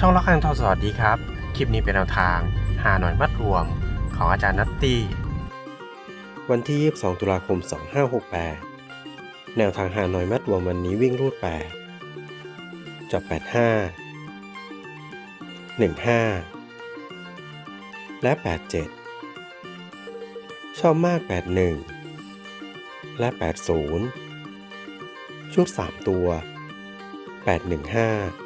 ช่องละครังทอสวัสดีครับ คลิปนี้เป็นแนวทางหาหน่อยมัดรวมของอาจารย์นัตตี้ วันที่ 22 ตุลาคม 2568 แนวทางหาหน่อยมัดรวมวันนี้วิ่งรูด 8 จับ 85 15 และ 87 ชอบมาก 81 และ 80 ชุด 3 ตัว 815